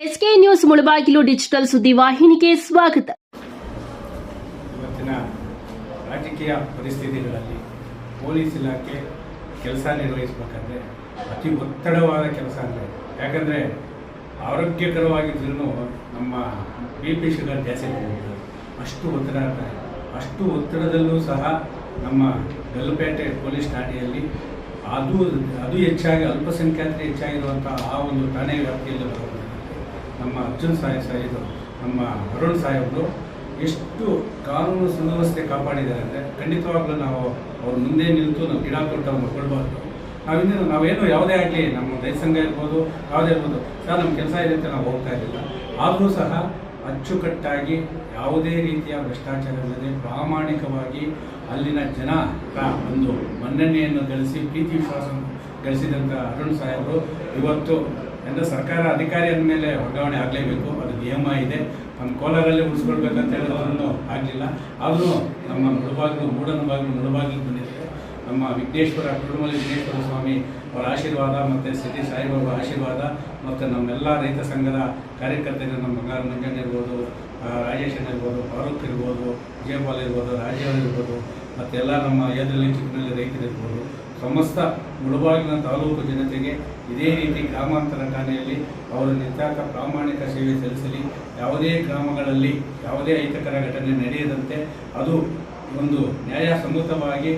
SK news Mulbagal digital ಸುದ್ದಿ ವಾಹಿನಿಗೆ ಸ್ವಾಗತ. ಇವತ್ತಿನ ರಾಜಕೀಯ ಪರಿಸ್ಥಿತಿಗಳಲ್ಲಿ ಪೊಲೀಸ್ ಇಲಾಖೆ ಕೆಲಸ ನಿರ್ವಹಿಸಬೇಕಾದ್ರೆ ಅತಿ ಒತ್ತಡವಾದ ಕೆಲಸ ಅಂದರೆ, ಯಾಕಂದರೆ ಆರೋಗ್ಯಕರವಾಗಿದ್ರೂ ನಮ್ಮ ಬಿ ಪಿ ಶುಗರ್ ಜಾಸ್ತಿ. ಅಷ್ಟು ಒತ್ತಡ ಆಗ್ತಾರೆ ಅಷ್ಟು ಒತ್ತಡದಲ್ಲೂ ಸಹ ನಮ್ಮ ಗಲ್ಪೇಟೆ ಪೊಲೀಸ್ ಠಾಣೆಯಲ್ಲಿ ಅದು ಅದು ಹೆಚ್ಚಾಗಿ ಅಲ್ಪಸಂಖ್ಯಾತರು ಹೆಚ್ಚಾಗಿರುವಂಥ ಆ ಒಂದು ಠಾಣೆ ವ್ಯಾಪ್ತಿಯಲ್ಲಿ ಬರೋದು ನಮ್ಮ ಅರ್ಜುನ್ ಸಾಹೇಬ್ ಸಾಹೇಬ್, ನಮ್ಮ ಅರುಣ್ ಸಾಹೇಬ್ರು ಎಷ್ಟು ಕಾನೂನು ಸುವ್ಯವಸ್ಥೆ ಕಾಪಾಡಿದ್ದಾರೆ ಅಂದರೆ ಖಂಡಿತವಾಗ್ಲೂ ನಾವು ಅವ್ರ ಮುಂದೆ ನಿಂತು ನಾವು ಗಿಡ ಕೊಟ್ಟು ಅವ್ರನ್ನ ಕೊಡಬಾರ್ದು ನಾವಿಂದ ನಾವೇನು ಯಾವುದೇ ಆಗಲಿ ನಮ್ಮ ರೈತ ಸಂಘ ಇರ್ಬೋದು, ಯಾವುದೇ ಇರ್ಬೋದು, ಸರ್ ನಮ್ಮ ಕೆಲಸ ಇದೆ ಅಂತ ನಾವು ಹೋಗ್ತಾ ಇರಲಿಲ್ಲ ಆದರೂ ಸಹ ಅಚ್ಚುಕಟ್ಟಾಗಿ ಯಾವುದೇ ರೀತಿಯ ಭ್ರಷ್ಟಾಚಾರವಿಲ್ಲದೆ ಪ್ರಾಮಾಣಿಕವಾಗಿ ಅಲ್ಲಿನ ಜನ ಒಂದು ಮನ್ನಣೆಯನ್ನು ಗಳಿಸಿ, ಪ್ರೀತಿ ವಿಶ್ವಾಸವನ್ನು ಗಳಿಸಿದಂಥ ಅರುಣ್ ಸಾಹೇಬರು ಇವತ್ತು ಎಲ್ಲ ಸರ್ಕಾರ ಅಧಿಕಾರಿ ಮೇಲೆ ವರ್ಗಾವಣೆ ಆಗಲೇಬೇಕು. ಅದು ನಿಯಮ ಇದೆ. ನಮ್ಮ ಕೋಲಾರಲ್ಲಿ ಉಳಿಸ್ಕೊಳ್ಬೇಕಂತ ಹೇಳೋದನ್ನು ಆಗಲಿಲ್ಲ. ಆದರೂ ನಮ್ಮ ಮುಳುಬಾಗಿಲು ಮೂಡನ ಬಾಗಿಲು ಮುಳುಬಾಗಿಲು ಬಂದಿದ್ದಾರೆ ನಮ್ಮ ವಿಘ್ನೇಶ್ವರ, ಕುರುಮಲಿ ವಿಘ್ನೇಶ್ವರ ಸ್ವಾಮಿ ಅವರ ಆಶೀರ್ವಾದ ಮತ್ತು ಸಿಟಿ ಸಾಯಿಬಾಬಾ ಆಶೀರ್ವಾದ ಮತ್ತು ನಮ್ಮೆಲ್ಲ ರೈತ ಸಂಘದ ಕಾರ್ಯಕರ್ತರು ನಮ್ಮ ಬಂಗಾರ ಮಂಜಣ್ಣ ಇರ್ಬೋದು ರಾಜೇಶನ್ ಇರ್ಬೋದು, ಫಾರೂಕ್ ಇರ್ಬೋದು, ವಿಜಯಪಾಲ್ ಇರ್ಬೋದು ರಾಜೇವ್ ಇರ್ಬೋದು, ಮತ್ತೆಲ್ಲ ನಮ್ಮ ಏದ್ರಲ್ಲಿ ಚಿಕ್ಕನಲ್ಲಿ ರೈತರು ಇರ್ಬೋದು. ಸಮಸ್ತ ಮುಳಬಾಗಿನ ತಾಲೂಕು ಜನತೆಗೆ ಇದೇ ರೀತಿ ಗ್ರಾಮಾಂತರ ಠಾಣೆಯಲ್ಲಿ ಅವರು ನಿತ್ಯಾರ್ಥ ಪ್ರಾಮಾಣಿಕ ಸೇವೆ ಸಲ್ಲಿಸಲಿ. ಯಾವುದೇ ಗ್ರಾಮಗಳಲ್ಲಿ ಯಾವುದೇ ಅಹಿತಕರ ಘಟನೆ ನಡೆಯದಂತೆ ಅದು ಒಂದು ನ್ಯಾಯಸಮ್ಮತವಾಗಿ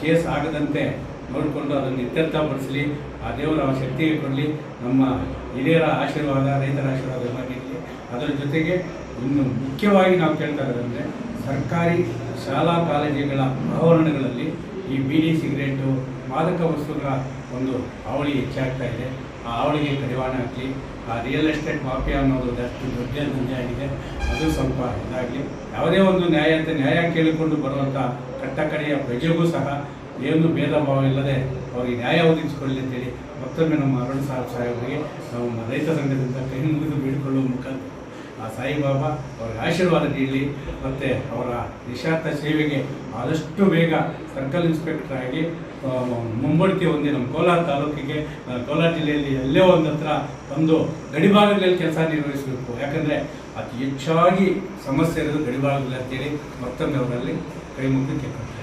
ಕೇಸ್ ಆಗದಂತೆ ನೋಡಿಕೊಂಡು ಅದನ್ನು ಇತ್ಯರ್ಥಪಡಿಸಲಿ. ಆ ದೇವರ ಶಕ್ತಿಗೆ ಕೊಡಲಿ. ನಮ್ಮ ಹಿರಿಯರ ಆಶೀರ್ವಾದ, ರೈತರ ಆಶೀರ್ವಾದ ಎಲ್ಲ ಅದರ ಜೊತೆಗೆ ಇನ್ನು ಮುಖ್ಯವಾಗಿ ನಾವು ಕೇಳ್ತಾ ಇರೋದಂದರೆ ಸರ್ಕಾರಿ ಶಾಲಾ ಕಾಲೇಜುಗಳ ಆವರಣಗಳಲ್ಲಿ ಈ ಬೀಡಿ ಸಿಗರೇಟು ಮಾದಕ ವಸ್ತುಗಳ ಒಂದು ಹಾವಳಿ ಹೆಚ್ಚಾಗ್ತಾ ಇದೆ. ಆ ಹಾವಳಿಗೆ ಕಡಿವಾಣ ಆಗಲಿ ಆ ರಿಯಲ್ ಎಸ್ಟೇಟ್ ಮಾಫಿಯಾ ಅನ್ನೋದು ಅಷ್ಟು ದೊಡ್ಡ ದಂಧೆ ಆಗಿದೆ. ಅದು ಸ್ವಲ್ಪ ಇದಾಗಲಿ. ಯಾವುದೇ ಒಂದು ನ್ಯಾಯ ಅಂತ ನ್ಯಾಯ ಕೇಳಿಕೊಂಡು ಬರುವಂಥ ಕಟ್ಟಕಡೆಯ ಪ್ರಜೆಗೂ ಸಹ ಏನು ಭೇದ ಭಾವ ಇಲ್ಲದೆ ಅವರಿಗೆ ನ್ಯಾಯ ಒದಗಿಸಿಕೊಳ್ಳಿ ಅಂತೇಳಿ ಮತ್ತೊಮ್ಮೆ ನಮ್ಮ ಅರುಣ್ ಸಾಹೇಬ್ ಸಾಹೇಬರಿಗೆ ನಾವು ರೈತ ಸಂಘದಿಂದ ಕೈ ಮುಗಿದು ಬೇಡಿಕೊಳ್ಳುವ ಮುಖಾಂತರ ಆ ಸಾಯಿಬಾಬಾ ಅವರ ಆಶೀರ್ವಾದ ನೀಡಲಿ ಮತ್ತು ಅವರ ನಿಶಾರ್ಥ ಸೇವೆಗೆ ಆದಷ್ಟು ಬೇಗ ಸರ್ಕಲ್ ಇನ್ಸ್ಪೆಕ್ಟರ್ ಆಗಿ ಮುಂಬಡ್ತಿ ಹೊಂದಿ ನಮ್ಮ ಕೋಲಾರ ತಾಲೂಕಿಗೆ ಕೋಲಾರ ಜಿಲ್ಲೆಯಲ್ಲಿ ಎಲ್ಲೇ ಒಂದು ಹತ್ರ ಒಂದು ಗಡಿಭಾಗಗಳಲ್ಲಿ ಕೆಲಸ ನಿರ್ವಹಿಸಬೇಕು. ಯಾಕಂದರೆ ಅತಿ ಹೆಚ್ಚಾಗಿ ಸಮಸ್ಯೆ ಇರೋದು ಗಡಿಭಾಗದಲ್ಲಿ ಅಂತೇಳಿ ಮತ್ತೊಮ್ಮೆ ಅವರಲ್ಲಿ ಕೈ ಮುಗಿದು ಕೇಳ್ತಾರೆ.